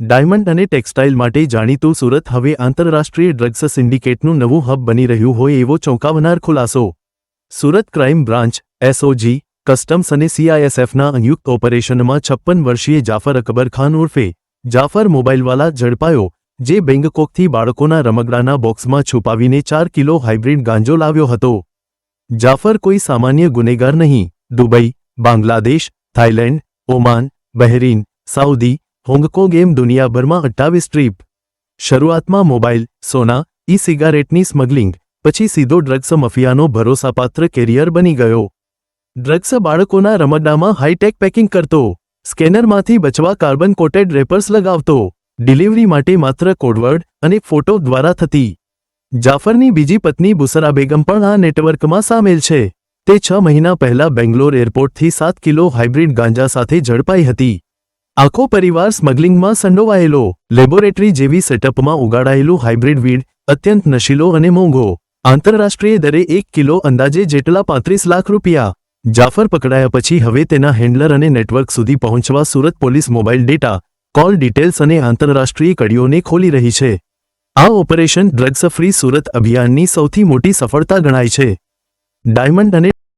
Diamond અને textile માટે જાણીતું સુરત હવે આંતરરાષ્ટ્રીય ડ્રગ્સ સિન્ડિકેટનું નવું હબ બની રહ્યું હોય એવો ચોંકાવનાર ખુલાસો. Surat crime branch SOG customs અને સીઆઈએસએફના સંયુક્ત ઓપરેશનમાં છપ્પન વર્ષીય જાફર અકબર ખાન ઉર્ફે જાફર મોબાઈલવાલા ઝડપાયો, જે બેંગકોકથી બાળકોના રમકડાના બોક્સમાં છુપાવીને ચાર કિલો હાઇબ્રિડ ગાંજો લાવ્યો હતો. જાફર કોઈ સામાન્ય ગુનેગાર નહીં. Dubai, Bangladesh, Thailand, Oman, Bahrain, Saudi Hong Kong એમ દુનિયાભરમાં અઠ્ઠાવીસ ટ્રીપ. શરૂઆતમાં મોબાઈલ, સોના ઈ સિગારેટની સ્મગલિંગ, પછી સીધો ડ્રગ્સ મફિયાનો ભરોસાપાત્ર કેરિયર બની ગયો. ડ્રગ્સ બાળકોના રમકડામાં હાઈટેક પેકિંગ કરતો, સ્કેનરમાંથી બચવા કાર્બન કોટેડ રેપર્સ લગાવતો, ડિલિવરી માટે માત્ર કોડવર્ડ અને ફોટો દ્વારા થતી. જાફરની બીજી પત્ની બુસરા બેગમ પણ આ નેટવર્કમાં સામેલ છે. તે છ મહિના પહેલા બેંગ્લોર એરપોર્ટથી સાત કિલો હાઇબ્રિડ ગાંજા સાથે ઝડપાઈ હતી. આખો પરિવાર સ્મગલિંગમાં સંડોવાયેલો, લેબોરેટરી જેવી સેટઅપમાં ઉગાડાયેલું હાઇબ્રિડ વીડ, અત્યંત નશીલો અને મોંઘો. આંતરરાષ્ટ્રીય દરે એક કિલો અંદાજે જેટલા પાંત્રીસ લાખ રૂપિયા. જાફર પકડાયા પછી હવે તેના હેન્ડલર અને નેટવર્ક સુધી પહોંચવા Surat police mobile data, call details અને આંતરરાષ્ટ્રીય કડીઓને ખોલી રહી છે. આ ઓપરેશન ડ્રગ્સ ફ્રી સુરત અભિયાનની સૌથી મોટી સફળતા ગણાય છે. ડાયમંડ અને